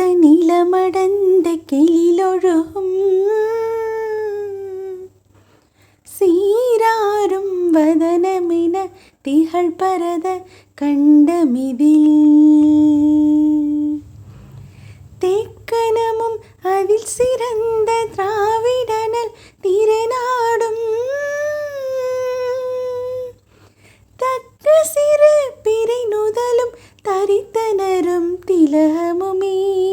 மடந்த கிளிலொழுகும். சீராரும் வதனமென திகழ் பரத கண்டமிதில். தேக்கனமும் அதில் சிறந்த திராவிடனல் திறனாடும். தக்க சிறு பிறை நுதலும் தரித்தனரும் திலகமுமே.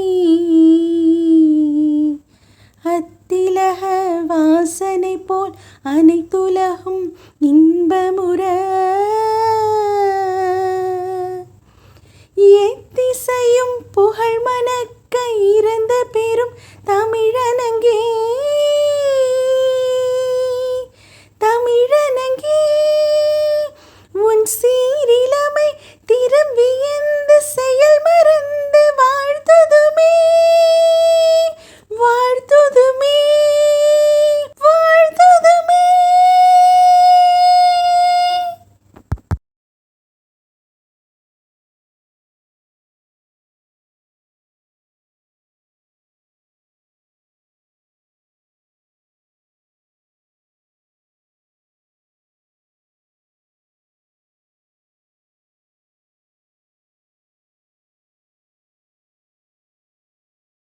அனைத்துலகும் இன்பமுற. எத்திசையும் புகழ்